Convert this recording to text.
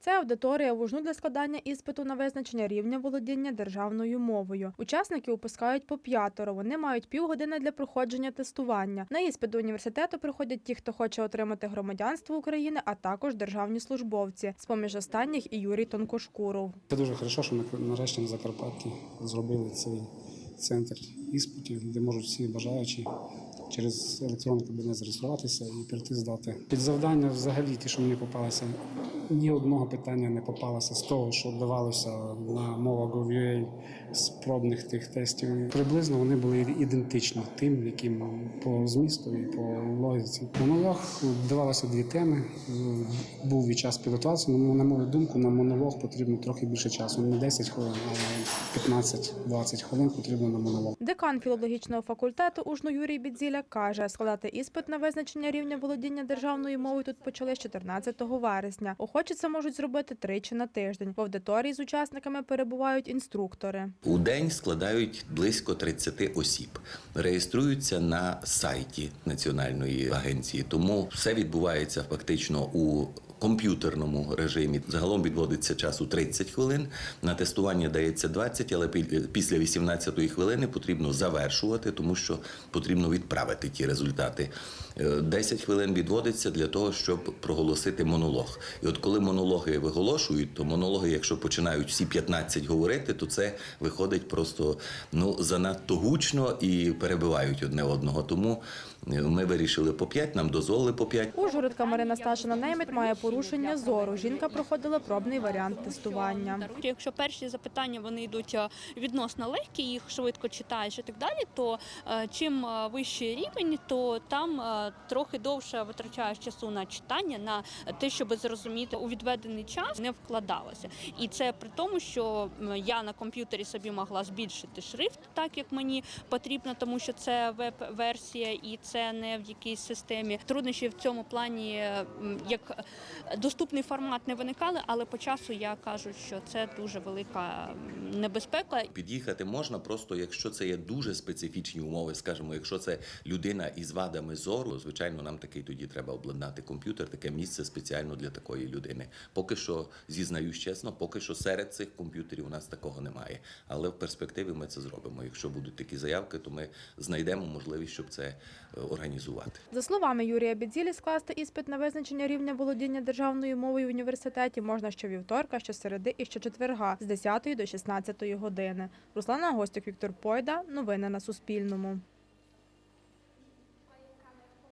Це аудиторія вужну для складання іспиту на визначення рівня володіння державною мовою. Учасники опускають по п'ятеро. Вони мають півгодини для проходження тестування. На іспит до університету приходять ті, хто хоче отримати громадянство України, а також державні службовці. З поміж останніх і Юрій Тонкошкуров. Це дуже хорошо, що ми нарешті на Закарпатті зробили цей центр іспитів, де можуть всі бажаючі через електронний кабінет зареєструватися і прийти здати. Під завдання взагалі ті, що мені попалися, ні одного питання не попалося з того, що давалося на мова Gov.ua з пробних тих тестів. Приблизно вони були ідентичні тим, яким по змісту і по логіці. Монолог давалося дві теми. Був і час підготуватися. але, на мою думку, на монолог потрібно трохи більше часу. Не 10 хвилин, а 15-20 хвилин потрібно на монолог. Декан філологічного факультету УЖНУ Юрій Бідзіля каже, складати іспит на визначення рівня володіння державною мовою тут почали з 14 вересня. Охочі це можуть зробити тричі на тиждень. В аудиторії з учасниками перебувають інструктори. У день складають близько 30 осіб, реєструються на сайті Національної агенції, тому все відбувається фактично у комп'ютерному режимі. Загалом відводиться часу 30 хвилин. На тестування дається 20, але пі- після 18-ї хвилини потрібно завершувати, тому що потрібно відправити ті результати. Е, 10 хвилин відводиться для того, щоб проголосити монолог. І от коли монологи виголошують, то монологи, якщо починають всі 15 говорити, то це виходить просто ну занадто гучно і перебивають одне одного. Тому е, ми вирішили по 5, нам дозволили по 5. Ужгородка Марина Сташина Неймет має порушення зору. Жінка проходила пробний варіант тестування. Якщо перші запитання вони йдуть е, відносно легкі, їх швидко читаєш і так далі, то е, чим е, вищий рівень, то там трохи довше витрачаєш часу на читання, на те, щоб зрозуміти у відведений час не вкладалося. І це при тому, що я на комп'ютері собі могла збільшити шрифт так, як мені потрібно, тому що це веб-версія і це не в якійсь системі. Труднощі в цьому плані як доступний формат не виникали, але по часу я кажу, що це дуже велика небезпека. Під'їхати можна просто, якщо це є дуже специфічні умови, скажімо, якщо це людина із вадами зору, звичайно, нам такий тоді треба обладнати комп'ютер, таке місце спеціально для такої людини. Поки що зізнаюсь чесно, поки що серед цих комп'ютерів у нас такого немає. Але в перспективі ми це зробимо. Якщо будуть такі заявки, то ми знайдемо можливість, щоб це е, організувати. За словами Юрія Бідзілі, скласти іспит на визначення рівня володіння державною мовою в університеті можна щовівторка, щосереди і щочетверга з 10 до 16 години. Руслана Гостюк, Віктор Пойда. Новини на Суспільному.